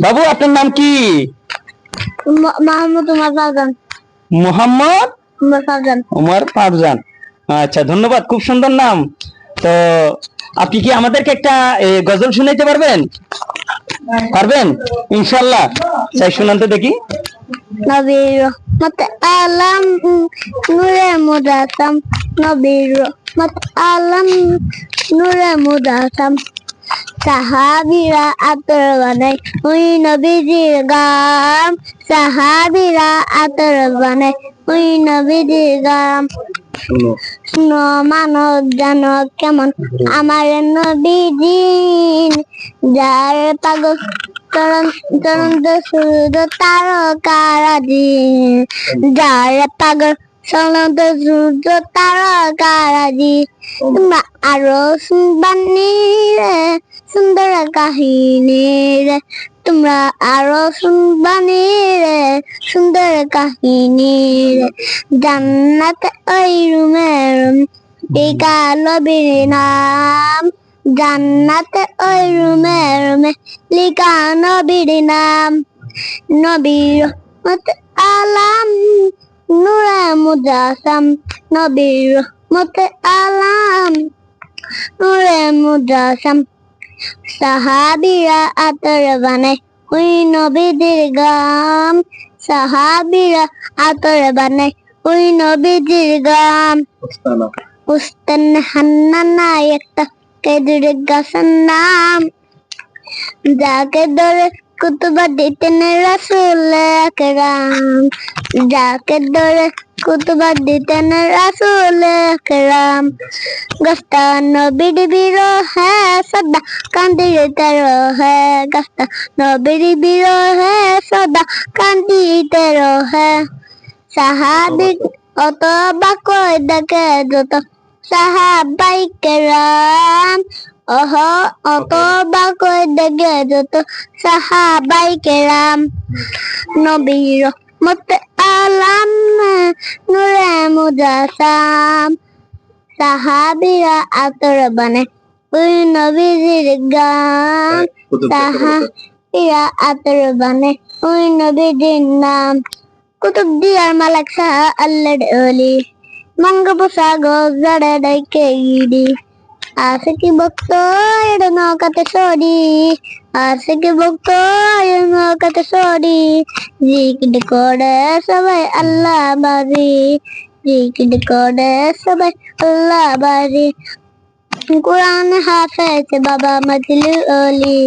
বাবু আপনার নাম কি? মাহমুদ উমর ফারজান। মোহাম্মদ উমর ফারজান। উমর ফারজান। আচ্ছা ধন্যবাদ খুব সুন্দর নাম। তো আপনি কি আমাদেরকে একটা গজল শুনাইতে পারবেন? পারবেন? ইনশাল্লাহ চাই শুনান তো দেখি। নবীর রহমত আলম নূরে মুদাসাম নবীর রহমত আলম নূরে মুদাসাম সাহাবিরা আতর বানাই ওই নবীজির গাম। সাহাবিরা আতর বানাই ওই নবীজির গাম। শুনো। মানব জানো কেমন? আমার নবীজিন যার পাগল চরণ চরন্ত সূর্য তারকারাজি। যার পাগল চরন্ত সূর্য তারকারাজি তোমরা আরও শুনবানি সুন্দর কাহিনী রে তোমরা আরও শুনবানি রে সুন্দর কাহিনী রে জান্নাত ওই রুমের টিকা লবির নাম জান্নাত ওই রুমের রুমে লিখা নবীর নাম নবীর আলাম নূরে মুজাসাম নবীর রহমত আলাম নূরে মুজাসাম সাহাবিরা আতর বানায় ওই নবীদের গাম সাহাবিরা আতর বানায় ওই নবীদের গাম উস্তান হান্নানা একটা কেদুর গাছের নাম যাকে ধরে কুতুবা দিতেন রাসুল একরাম যাকে ধরে কুতুবা দিতেন রাসুল একরাম গাছটা নবীর বীর হ্যাঁ সদা কান্দিতে রহে গাছটা নবীর বীর হ্যাঁ সদা কান্দিতে রহে সাহাবি অত বাকয় দেখে যত সাহাবাই কেরাম। অহ অত বাকয় দেখে যত সাহাবাই কেরাম নবীর মত আলাম নুরে মুজাসাম সাহাবিরা আতর বানে ওই নবীজির গান সাহাবিরা আতর বানে ওই নবীজির নাম কুতুব দিয়ার মালাক শাহ আল্লাহ অলি বঙ্গোপসাগর জড়ে ডাইকে ইডি আছে কি ভক্ত এর নৌকাতে সরি আশিকি ভক্ত এর নৌকাতে সরি জিকির করে সবাই আল্লাহ বাড়ি জিকির করে সবাই আল্লাহ বাড়ি কোরআন হাফেজ বাবা মজলু অলি